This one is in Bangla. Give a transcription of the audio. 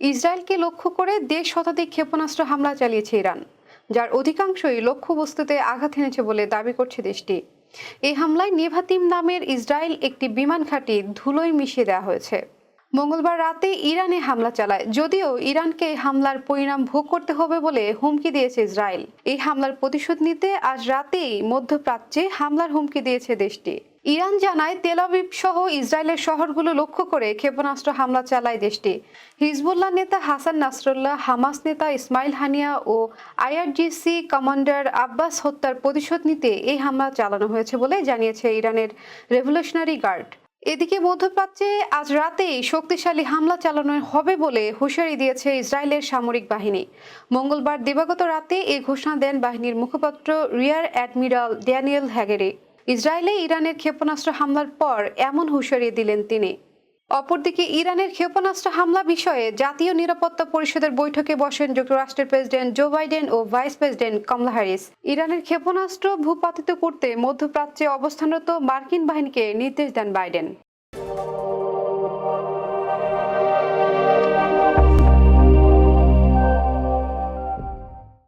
ইসরায়েলকে লক্ষ্য করে দেশ শতাধিক ক্ষেপণাস্ত্র হামলা চালিয়েছে ইরান, যার অধিকাংশই লক্ষ্যবস্তুতে আঘাত এনেছে বলে দাবি করছে দেশটি। এই হামলায় নেভাতিম নামের ইসরায়েল একটি বিমান ঘাঁটি ধুলোয় মিশিয়ে দেওয়া হয়েছে। মঙ্গলবার রাতে ইরানে হামলা চালায়, যদিও ইরানকে হামলার পরিণাম ভোগ করতে হবে বলে হুমকি দিয়েছে ইসরায়েল। এই হামলার প্রতিশোধ নিতে আজ রাতেই মধ্যপ্রাচ্যে হামলার হুমকি দিয়েছে দেশটি। ইরান জানায় তেলাবিব সহ ইসরায়েলের শহরগুলো লক্ষ্য করে ক্ষেপণাস্ত্র হামলা চালায় দেশটি। হিজবুল্লাহ নেতা হাসান নাসরুল্লাহ, হামাস নেতা ইসমাইল হানিয়া ও আইআরজিসি কমান্ডার আব্বাস হত্যার প্রতিশোধ নিতে এই হামলা চালানো হয়েছে বলে জানিয়েছে ইরানের রেভলিউশনারি গার্ড। এদিকে মধ্যপ্রাচ্যে আজ রাতেই শক্তিশালী হামলা চালানো হবে বলে হুঁশিয়ারি দিয়েছে ইসরায়েলের সামরিক বাহিনী। মঙ্গলবার দিবাগত রাতে এই ঘোষণা দেন বাহিনীর মুখপাত্র রিয়ার অ্যাডমিরাল ড্যানিয়েল হ্যাগেরি। ইসরায়েলে ইরানের ক্ষেপণাস্ত্র হামলার পর এমন হুঁশিয়ারি দিলেন তিনি। অপরদিকে ইরানের ক্ষেপণাস্ত্র হামলা বিষয়ে জাতীয় নিরাপত্তা পরিষদের বৈঠকে বসেন যুক্তরাষ্ট্রের প্রেসিডেন্ট জো বাইডেন ও ভাইস প্রেসিডেন্ট কমলা হ্যারিস। ইরানের ক্ষেপণাস্ত্র ভূপাতিত করতে মধ্যপ্রাচ্যে অবস্থানরত মার্কিন বাহিনীকে নির্দেশ দেন বাইডেন।